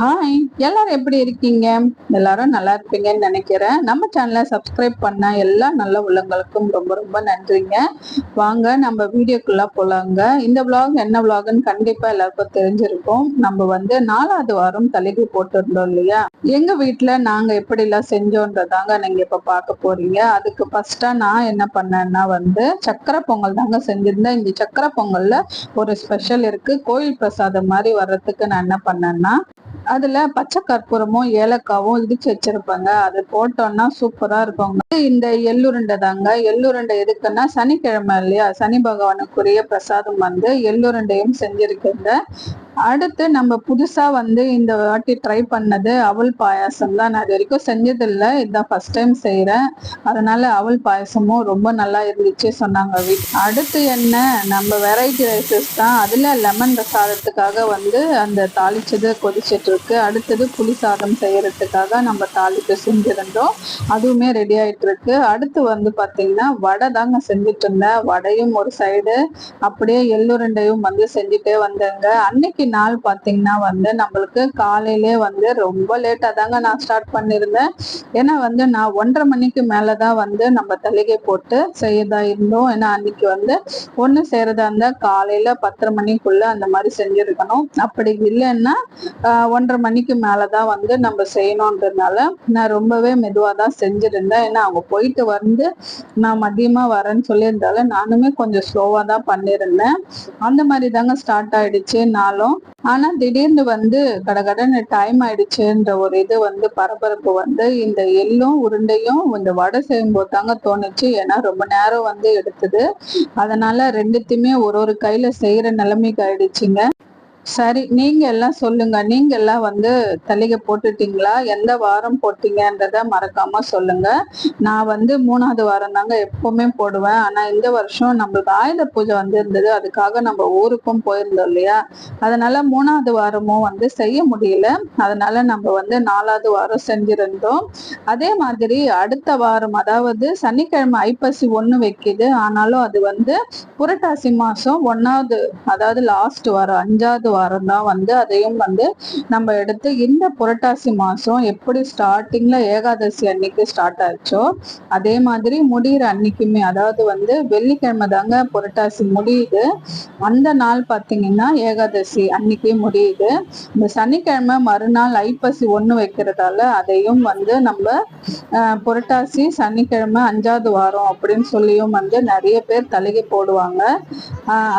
Hi எல்லாரும் எப்படி இருக்கீங்க? எல்லாரும் நல்லா இருப்பீங்கன்னு நினைக்கிறேன். நம்ம சேனலை சப்ஸ்கிரைப் பண்ண எல்லா நல்ல உள்ளங்களுக்கும் ரொம்ப ரொம்ப நன்றிங்க. வாங்க நம்ம வீடியோக்குள்ளே போலாங்க. இந்த விளாக் என்ன விளாக்னு கண்டிப்பாக எல்லாருக்கும் தெரிஞ்சிருக்கும். நம்ம வந்து நாலாவது வாரம் தலைக்கு போட்டிருந்தோம் இல்லையா? எங்கள் வீட்டில் நாங்கள் எப்படிலாம் செஞ்சோன்றதாங்க நீங்கள் இப்போ பார்க்க போறீங்க. அதுக்கு ஃபஸ்ட்டாக நான் என்ன பண்ணேன்னா வந்து சக்கரை பொங்கல் தாங்க செஞ்சிருந்தேன். இந்த சக்கரை பொங்கலில் ஒரு ஸ்பெஷல் இருக்குது கோயில் பிரசாதம் மாதிரி வர்றதுக்கு நான் என்ன பண்ணேன்னா அதுல பச்சை கற்பூரமும் ஏலக்காவும் இடிச்சு வச்சிருப்பாங்க. அது போட்டோம்னா சூப்பரா இருக்குங்க இந்த எள்ளுருண்டை தாங்க. எள்ளுருண்டை எதுக்குன்னா சனிக்கிழமை இல்லையா? சனி பகவானுக்குரிய பிரசாதம் வந்து எள்ளுருண்டையும் செஞ்சிருக்குங்க அடுத்து நம்ம புதுசா வந்து இந்த வாட்டி ட்ரை பண்ணது அவல் பாயாசம் தான். நான் இது வரைக்கும் செஞ்சதில்லை. இதுதான் ஃபர்ஸ்ட் டைம் செய்யறேன் அதனால அவல் பாயாசமும் ரொம்ப நல்லா இருந்துச்சு சொன்னாங்க வீட். அடுத்து என்ன? நம்ம வெரைட்டி ரைசஸ் தான். அதுல லெமன் சாதத்துக்காக வந்து அந்த தாளிச்சது கொதிச்சிட்டு இருக்கு அடுத்தது புளி சாதம் செய்யறதுக்காக நம்ம தாளிப்பு செஞ்சிருந்தோம். அதுவுமே ரெடி ஆயிட்டு இருக்கு அடுத்து வந்து பாத்தீங்கன்னா வடை தாங்க செஞ்சுட்டு இருந்தேன். வடையும் ஒரு சைடு அப்படியே எள்ளுருண்டையும் வந்து செஞ்சுட்டே வந்தேங்க. அன்னைக்கு நாள் பாத்தீங்கன்னா வந்து நம்மளுக்கு காலையிலே வந்து ரொம்ப லேட்டா தாங்க நான் ஸ்டார்ட் பண்ணியிருந்தேன். ஏன்னா வந்து நான் ஒன்றரை மணிக்கு மேலதான் வந்து நம்ம தலிகை போட்டு செய்யறதா இருந்தோம். ஏன்னா அன்னைக்கு வந்து ஒண்ணு செய்யறதா இருந்தா காலையில பத்தரை மணிக்குள்ள அந்த மாதிரி செஞ்சிருக்கணும். அப்படி இல்லைன்னா ஆஹ் ஒன்றரை மணிக்கு மேலதான் வந்து நம்ம செய்யணுன்றதுனால நான் ரொம்பவே மெதுவா தான் செஞ்சிருந்தேன். ஏன்னா அவங்க போயிட்டு வந்து நான் மதியமா வரேன்னு சொல்லியிருந்தால நானுமே கொஞ்சம் ஸ்லோவா தான் பண்ணியிருந்தேன். அந்த மாதிரி தாங்க ஸ்டார்ட் ஆயிடுச்சு. நாளும் ஆனா திடீர்னு வந்து கடகடன்னு டைம் ஆயிடுச்சுன்ற ஒரு இது வந்து பரபரப்பு வந்து இந்த எள்ளும் உருண்டையும் இந்த வடை செய்யும் தாங்க தோணுச்சு. ஏன்னா ரொம்ப நேரம் வந்து எடுத்தது. அதனால ரெண்டுத்தையுமே ஒரு ஒரு கையில செய்யற நிலைமைக்கு ஆயிடுச்சுங்க. சரி நீங்க எல்லாம் சொல்லுங்க. நீங்க எல்லாம் வந்து தலிகை போட்டுட்டீங்களா? எந்த வாரம் போட்டீங்கன்றத மறக்காம சொல்லுங்க. நான் வந்து மூணாவது வாரம் தாங்க எப்பவுமே போடுவேன். ஆனா இந்த வருஷம் நம்மளுக்கு ஆயுத பூஜை வந்து இருந்தது அதுக்காக நம்ம ஊருக்கும் போயிருந்தோம் இல்லையா? அதனால மூணாவது வாரமும் வந்து செய்ய முடியல. அதனால நம்ம வந்து நாலாவது வாரம் செஞ்சிருந்தோம். அதே மாதிரி அடுத்த வாரம் அதாவது சனிக்கிழமை ஐப்பசி ஒண்ணு வைக்குது. ஆனாலும் அது வந்து புரட்டாசி மாசம் ஒன்னாவது அதாவது லாஸ்ட் வாரம் அஞ்சாவது வாரம் தான் வந்து அதையும் வந்து நம்ம எடுத்து இந்த புரட்டாசி மாசம் எப்படி ஸ்டார்டிங்ல ஏகாதசி அன்னைக்கு ஸ்டார்ட் ஆச்சோ அதே மாதிரி முடியிற அன்னைக்குமே அதாவது வந்து வெள்ளிக்கிழமை தாங்க புரட்டாசி முடியுது. அந்த நாள் பார்த்தீங்கன்னா ஏகாதசி அன்னைக்கு முடியுது. இந்த சனிக்கிழமை மறுநாள் ஐப்பசி ஒண்ணு வைக்கிறதால அதையும் வந்து நம்ம புரட்டாசி சனிக்கிழமை அஞ்சாவது வாரம் அப்படின்னு சொல்லியும் வந்து நிறைய பேர் தலிகை போடுவாங்க.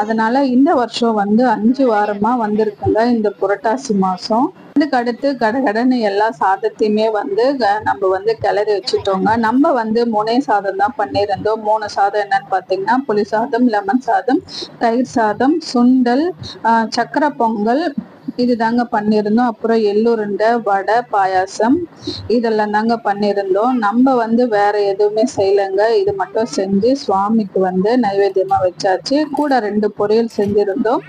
அதனால இந்த வருஷம் வந்து அஞ்சு வாரமா வந்திருக்குங்க இந்த புரட்டாசி மாசம். இதுக்கு அடுத்து கடகடன்னு எல்லா சாதத்தையுமே வந்து க- நம்ம வந்து கிளறி வச்சுட்டோங்க. நம்ம வந்து மூணே சாதம் தான் பண்ணியிருந்தோம். மூணு சாதம் என்னன்னு பார்த்தீங்கன்னா புளி சாதம் லெமன் சாதம் தயிர் சாதம் சுண்டல் சக்கரை பொங்கல் இது தாங்க பண்ணியிருந்தோம் அப்புறம் எள்ளுருண்டை வடை பாயாசம் இதெல்லாம் தாங்க பண்ணியிருந்தோம் நம்ம வந்து வேற எதுவுமே செய்யலைங்க. இது மட்டும் செஞ்சு சுவாமிக்கு வந்து நைவேத்தியமா வச்சாச்சு. கூட ரெண்டு பொரியல் செஞ்சிருந்தோம்.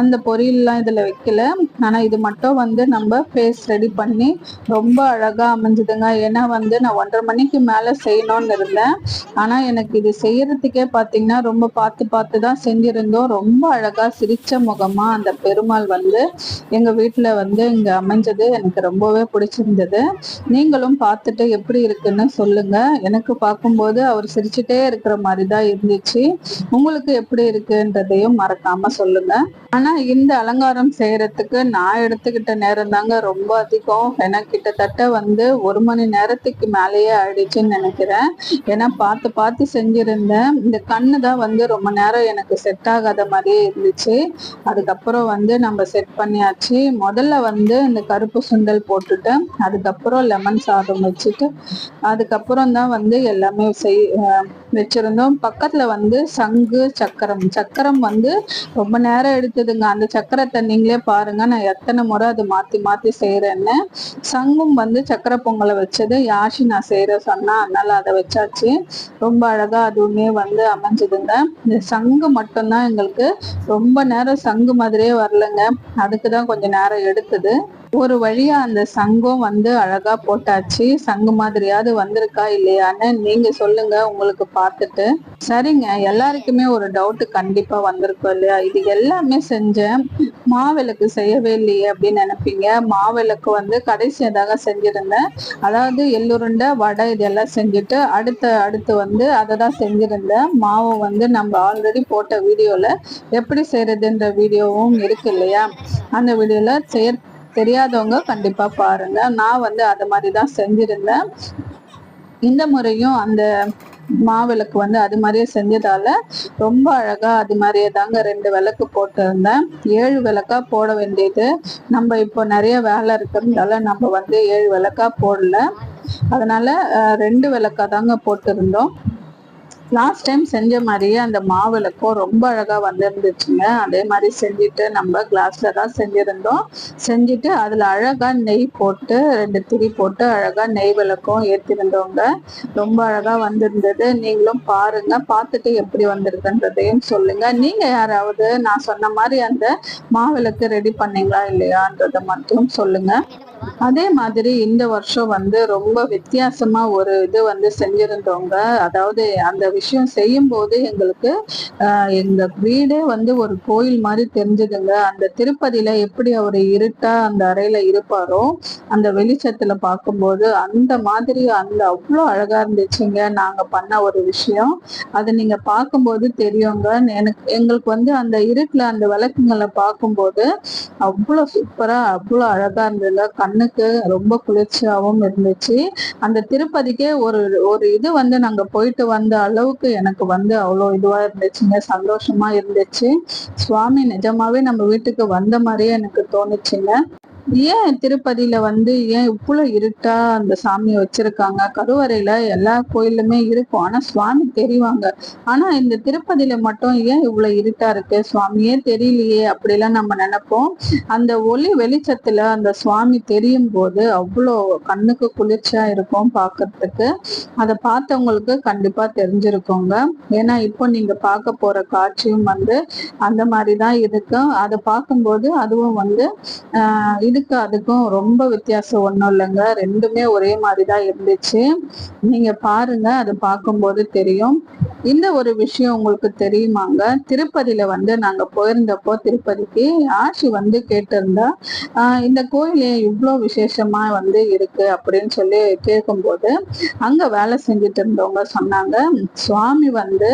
அந்த பொரியல்லாம் இதுல வைக்கல. ஆனா இது மட்டும் வந்து நம்ம ஃபேஸ் ரெடி பண்ணி ரொம்ப அழகா அமைஞ்சுதுங்க. ஏன்னா வந்து நான் ஒன்றரை மணிக்கு மேல செய்யணும்னு இருந்தேன். ஆனா எனக்கு இது செய்யறதுக்கே பாத்தீங்கன்னா ரொம்ப பார்த்து பார்த்து தான் செஞ்சிருந்தோம். ரொம்ப அழகா சிரிச்ச முகமா அந்த பெருமாள் வந்து எங்க வீட்டுல வந்து இங்க அமைஞ்சது எனக்கு ரொம்பவே பிடிச்சிருந்தது. நீங்களும் பார்த்துட்டு எப்படி இருக்குன்னு சொல்லுங்க. எனக்கு பார்க்கும்போது அவர் சிரிச்சுட்டே இருக்கிற மாதிரி தான் இருந்துச்சு. உங்களுக்கு எப்படி இருக்குன்றதையும் மறக்காம சொல்லுங்க. ஆனா இந்த அலங்காரம் செய்யறதுக்கு நான் எடுத்துக்கிட்ட நேரம் தாங்க ரொம்ப அதிகம். ஏன்னா கிட்டத்தட்ட வந்து ஒரு மணி நேரத்துக்கு மேலேயே ஆயிடுச்சுன்னு நினைக்கிறேன். ஏன்னா பார்த்து பார்த்து செஞ்சிருந்தேன். இந்த கண்ணு தான் வந்து ரொம்ப நேரம் எனக்கு செட் ஆகாத மாதிரியே இருந்துச்சு. அதுக்கப்புறம் வந்து நம்ம செட் பண்ணியாச்சு. முதல்ல வந்து இந்த கருப்பு சுண்டல் போட்டுட்டு அதுக்கப்புறம் லெமன் சாதம் வச்சுட்டு அதுக்கப்புறம் தான் வந்து எல்லாமே செய் வச்சிருந்தோம். பக்கத்துல வந்து சங்கு சக்கரம். சக்கரம் வந்து ரொம்ப நேரம் எடுத்ததுங்க. அந்த சக்கரத்தை நீங்களே பாருங்க. நான் எத்தனை முறை அது மாத்தி மாத்தி செய்யறேன்னு சங்கும் வந்து சக்கரை பொங்கலை வச்சது. யாஷி நான் செய்யற சொன்னா அதனால அதை வச்சாச்சு. ரொம்ப அழகா அதுவுமே வந்து அமைஞ்சதுங்க. இந்த சங்கு மட்டும்தான் எங்களுக்கு ரொம்ப நேரம் சங்கு மாதிரியே வரலங்க. அதுக்கு தான் கொஞ்சம் நேரம் எடுத்தது. ஒரு வழியா அந்த சங்கம் வந்து அழகா போட்டாச்சு. சங்கு மாதிரியாவது வந்திருக்கா இல்லையான்னு நீங்க சொல்லுங்க உங்களுக்கு பார்த்துட்டு. சரிங்க எல்லாருக்குமே ஒரு டவுட் கண்டிப்பா வந்திருக்கும் இல்லையா? இது எல்லாமே செஞ்சேன். மாவிளக்கு செய்யவே இல்லையே அப்படின்னு நினைப்பீங்க. மாவிளக்கு வந்து கடைசியதாக செஞ்சிருந்தேன். அதாவது எள்ளுருண்டை வடை இதெல்லாம் செஞ்சுட்டு அடுத்த அடுத்து வந்து அதை தான் செஞ்சிருந்தேன். மாவு வந்து நம்ம ஆல்ரெடி போட்ட வீடியோல எப்படி செய்யறதுன்ற வீடியோவும் இருக்கு இல்லையா? அந்த வீடியோல செய்ய தெரியாதவங்க கண்டிப்பா பாருங்க. நான் வந்து அது மாதிரி தான் செஞ்சிருந்தேன். இந்த முறையும் அந்த மாவிளக்கு வந்து அது மாதிரியே செஞ்சதால ரொம்ப அழகா அது மாதிரியே தாங்க ரெண்டு விளக்கு போட்டிருந்தேன். ஏழு விளக்கா போட வேண்டியது. நம்ம இப்போ நிறைய வேலை இருக்கிறதால நம்ம வந்து ஏழு விளக்கா போடல. அதனால ரெண்டு விளக்கா தாங்க போட்டிருந்தோம். லாஸ்ட் டைம் செஞ்ச மாதிரியே அந்த மாவிளக்கும் ரொம்ப அழகா வந்திருந்துச்சுங்க. அதே மாதிரி செஞ்சுட்டு நம்ம கிளாஸ்ல தான் செஞ்சிருந்தோம். செஞ்சுட்டு அதுல அழகா நெய் போட்டு ரெண்டு திரி போட்டு அழகா நெய் விளக்கும் ஏற்றிருந்தோங்க ரொம்ப அழகா வந்திருந்தது. நீங்களும் பாருங்க. பார்த்துட்டு எப்படி வந்திருக்குன்றதையும் சொல்லுங்க. நீங்க யாராவது நான் சொன்ன மாதிரி அந்த மாவிளக்கு ரெடி பண்ணீங்களா இல்லையான்றதை மட்டும் சொல்லுங்க. அதே மாதிரி இந்த வருஷம் வந்து ரொம்ப வித்தியாசமா ஒரு இது வந்து செஞ்சிருந்தோங்க அதாவது அந்த விஷயம் செய்யும் போது எங்களுக்கு எங்க வீடே வந்து ஒரு கோயில் மாதிரி தெரிஞ்சதுங்க. அந்த திருப்பதியில எப்படி அவர் இருட்டா அந்த அறையில இருப்பாரோ அந்த வெளிச்சத்துல பார்க்கும்போது அந்த மாதிரி அந்த அவ்வளோ அழகா இருந்துச்சுங்க. நாங்க பண்ண ஒரு விஷயம். அதை நீங்க பார்க்கும்போது தெரியுங்க. எனக்கு எங்களுக்கு வந்து அந்த இருட்டுல அந்த விளக்குங்களை பார்க்கும்போது அவ்வளோ சூப்பரா அவ்வளோ அழகா இருந்ததுங்க. கண்ணுக்கு ரொம்ப குளிர்ச்சியாகவும் இருந்துச்சு. அந்த திருப்பதிக்கே ஒரு ஒரு இது வந்து நாங்க போயிட்டு வந்த அளவுக்கு எனக்கு வந்து அவ்வளோ இதுவா இருந்துச்சுங்க சந்தோஷமா இருந்துச்சு. சுவாமி நிஜமாவே நம்ம வீட்டுக்கு வந்த மாதிரியே எனக்கு தோணுச்சுங்க. ஏன் திருப்பதியில வந்து ஏன் இவ்வளவு இருட்டா அந்த சாமியை வச்சிருக்காங்க? கருவறையில எல்லா கோயிலுமே இருக்கும். ஆனா சுவாமி தெரிவாங்க. ஆனா இந்த திருப்பதியில மட்டும் ஏன் இவ்வளவு இருட்டா இருக்கு? சுவாமியே தெரியலையே அப்படிலாம் நம்ம நினைப்போம். அந்த ஒளி வெளிச்சத்துல அந்த சுவாமி தெரியும் போது அவ்வளோ கண்ணுக்கு குளிர்ச்சியா இருக்கும் பாக்குறதுக்கு. அதை பார்த்தவங்களுக்கு கண்டிப்பா தெரிஞ்சிருக்கோங்க. ஏன்னா இப்போ நீங்க பார்க்க போற காட்சியும் வந்து அந்த மாதிரி தான் இருக்கும் அதை பார்க்கும்போது அதுவும் வந்து ஆஹ் இதுக்கு அதுக்கும் ரொம்ப வித்தியாசம் ஒன்றும் இல்லைங்க. ரெண்டுமே ஒரே மாதிரி தான் இருந்துச்சு. நீங்க பாருங்க அதை பார்க்கும்போது தெரியும். இந்த ஒரு விஷயம் உங்களுக்கு தெரியுமாங்க? திருப்பதியில வந்து நாங்க போயிருந்தப்போ திருப்பதிக்கு ஆட்சி வந்து கேட்டிருந்தா ஆஹ் இந்த கோயில் ஏன் இவ்வளோ விசேஷமா வந்து இருக்கு? அப்படின்னு சொல்லி கேட்கும்போது அங்க வேலை செஞ்சுட்டு இருந்தவங்க சொன்னாங்க சுவாமி வந்து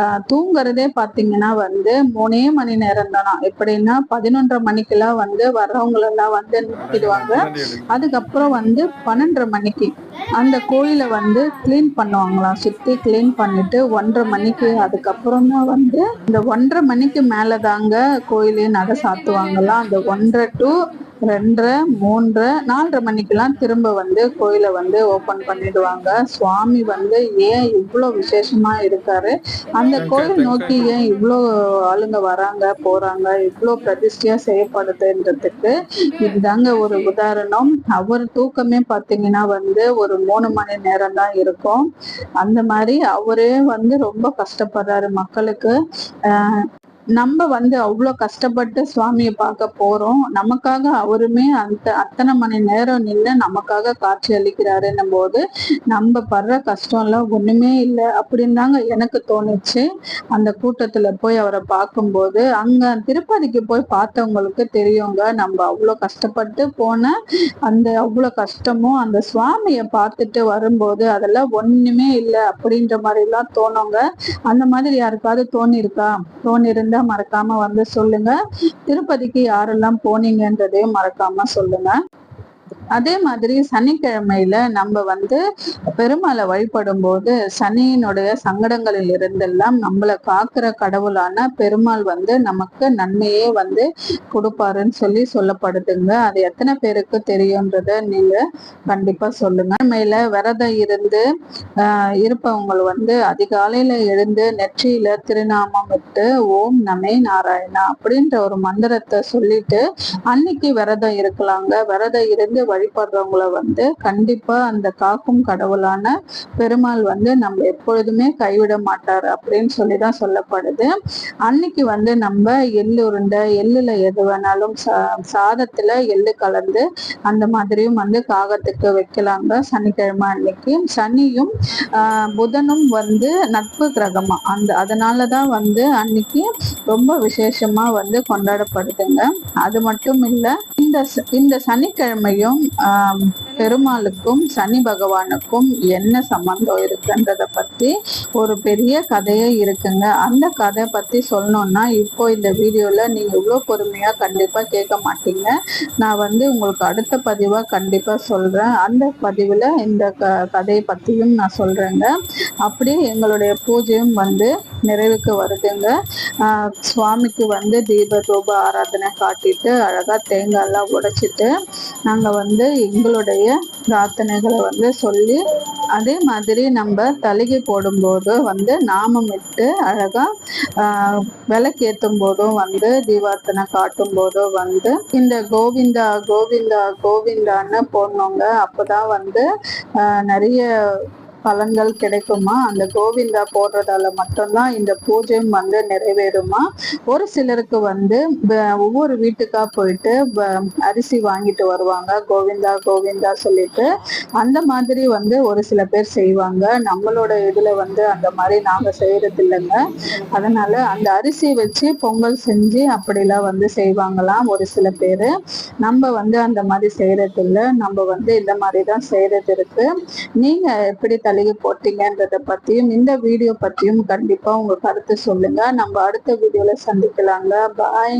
ஆஹ் தூங்குறதே பாத்தீங்கன்னா வந்து மூணே மணி நேரம் தானா எப்படின்னா பதினொன்றரை மணிக்கெல்லாம் வந்து வர்றவங்களெல்லாம் வந்து நிறுத்திடுவாங்க. அதுக்கப்புறம் வந்து பன்னெண்டரை மணிக்கு அந்த கோயிலை வந்து கிளீன் பண்ணுவாங்களாம். சுத்தி கிளீன் பண்ணிட்டு ஒன்றரை மணிக்கு அதுக்கப்புறமா வந்து இந்த ஒன்றரை மணிக்கு மேல தாங்க கோயிலே நகை சாத்துவாங்களாம். அந்த ஒன்றரை டு ரெண்டரை மூன்றரை நாலரை மணிக்கெல்லாம் திரும்ப வந்து கோயிலை வந்து ஓபன் பண்ணிடுவாங்க. சுவாமி வந்து ஏன் இவ்வளோ விசேஷமா இருக்காரு? அந்த கோயில் நோக்கி ஏன் இவ்வளோ ஆளுங்க வராங்க போறாங்க? இவ்வளோ பிரதிஷ்டையா செய்யப்படுதுன்றதுக்கு இதுதாங்க ஒரு உதாரணம். அவர் தூக்கமே பார்த்தீங்கன்னா வந்து ஒரு மூணு மணி நேரம் தான் இருக்கும். அந்த மாதிரி அவரே வந்து ரொம்ப கஷ்டப்படுறாரு மக்களுக்கு. நம்ம வந்து அவ்வளோ கஷ்டப்பட்டு சுவாமியை பார்க்க போறோம். நமக்காக அவருமே அந்த அத்தனை மணி நேரம் நின்று நமக்காக காட்சி அளிக்கிறாருன்னும் போது நம்ம படுற கஷ்டம்லாம் ஒண்ணுமே இல்லை. அப்படின்னு தாங்க எனக்கு தோணுச்சு. அந்த கூட்டத்துல போய் அவரை பார்க்கும்போது அங்க திருப்பதிக்கு போய் பார்த்தவங்களுக்கு தெரியுங்க. நம்ம அவ்வளோ கஷ்டப்பட்டு போன அந்த அவ்வளோ கஷ்டமும் அந்த சுவாமியை பார்த்துட்டு வரும்போது அதெல்லாம் ஒண்ணுமே இல்லை அப்படின்ற மாதிரிலாம் தோணுங்க. அந்த மாதிரி யாருக்காவது தோணிருக்கா? தோணிருந்தா மறக்காம வந்து சொல்லுங்க. திருப்பதிக்கு யாரெல்லாம் போனீங்கன்றதையும் மறக்காம சொல்லுங்க. அதே மாதிரி சனிக்கிழமையில நம்ம வந்து பெருமாளை வழிபடும் போது சனியினுடைய சங்கடங்களில் இருந்தெல்லாம் நம்மளை காக்கிற கடவுளான பெருமாள் வந்து நமக்கு நன்மையே வந்து கொடுப்பாருன்னு சொல்லி சொல்லப்படுதுங்க. அது எத்தனை பேருக்கு தெரியுன்றத நீங்க கண்டிப்பா சொல்லுங்க. மேல விரதம் இருந்து ஆஹ் இருப்பவங்க வந்து அதிகாலையில எழுந்து நெற்றியில திருநாமம் விட்டு ஓம் நமே நாராயணா அப்படின்ற ஒரு மந்திரத்தை சொல்லிட்டு அன்னைக்கு விரதம் இருக்கலாங்க. விரதம் இருந்து வழிபடுறவங்கள வந்து கண்டிப்பா அந்த காக்கும் கடவுளான பெருமாள் வந்து நம்ம எப்பொழுதுமே கைவிட மாட்டார் அப்படின்னு சொல்லி தான் சொல்லப்படுது. அன்னைக்கு வந்து நம்ம எள்ளு உருண்டை எள்ளுல எது வேணாலும் சாதத்துல எள்ளு கலந்து அந்த மாதிரியும் வந்து காகத்துக்கு வைக்கலாங்க. சனிக்கிழமை அன்னைக்கு சனியும் புதனும் வந்து நட்பு கிரகமா. அந்த அதனாலதான் வந்து அன்னைக்கு ரொம்ப விசேஷமா வந்து கொண்டாடப்படுதுங்க. அது மட்டும் இல்ல இந்த இந்த சனிக்கிழமையும் um, பெருமாளுக்கும் சனி பகவானுக்கும் என்ன சம்பந்தம் இருக்குன்றத பத்தி ஒரு பெரிய கதையே இருக்குங்க. அந்த கதை பத்தி சொல்லணும்னா இப்போ இந்த வீடியோல நீங்க இவ்வளவு பொறுமையா கண்டிப்பா கேட்க மாட்டீங்க. நான் வந்து உங்களுக்கு அடுத்த பதிவா கண்டிப்பா சொல்றேன். அந்த பதிவுல இந்த க கதையை பத்தியும் நான் சொல்றேங்க. அப்படியே எங்களுடைய பூஜையும் வந்து நிறைவுக்கு வருதுங்க. சுவாமிக்கு வந்து தீப ரூப ஆராதனை காட்டிட்டு அழகா தேங்காய் எல்லாம் உடைச்சிட்டு நாங்க வந்து எங்களுடைய பிரார்த்தனைகளை வந்து சொல்லி அதே மாதிரி நம்ம தலிகை போடும்போது வந்து நாமம் விட்டு அழகா விளக்கேற்றும் போதும் வந்து தீபார்த்தனை காட்டும் போதும் வந்து இந்த கோவிந்தா கோவிந்தா கோவிந்தான்னு போடணுங்க அப்போதான் வந்து நிறைய பலன்கள் கிடைக்குமா? அந்த கோவிந்தா போடுறதால மட்டும்தான் இந்த பூஜையும் வந்து நிறைவேறுமா? ஒரு சிலருக்கு வந்து ஒவ்வொரு வீட்டுக்கா போயிட்டு அரிசி வாங்கிட்டு வருவாங்க. கோவிந்தா கோவிந்தா சொல்லிட்டு. அந்த மாதிரி வந்து ஒரு சில பேர் செய்வாங்க. நம்மளோட இதுல வந்து அந்த மாதிரி நாங்க செய்யறது இல்லைங்க அதனால அந்த அரிசி வச்சு பொங்கல் செஞ்சு அப்படிலாம் வந்து செய்வாங்களாம் ஒரு சில பேர். நம்ம வந்து அந்த மாதிரி செய்யறது இல்லை நம்ம வந்து இந்த மாதிரி தான் செய்யறது இருக்கு. நீங்க எப்படி தழுகி போட்டீங்கன்றத பத்தியும் இந்த வீடியோ பத்தியும் கண்டிப்பா உங்க கருத்து சொல்லுங்க. நம்ம அடுத்த வீடியோல சந்திக்கலாங்க. பாய்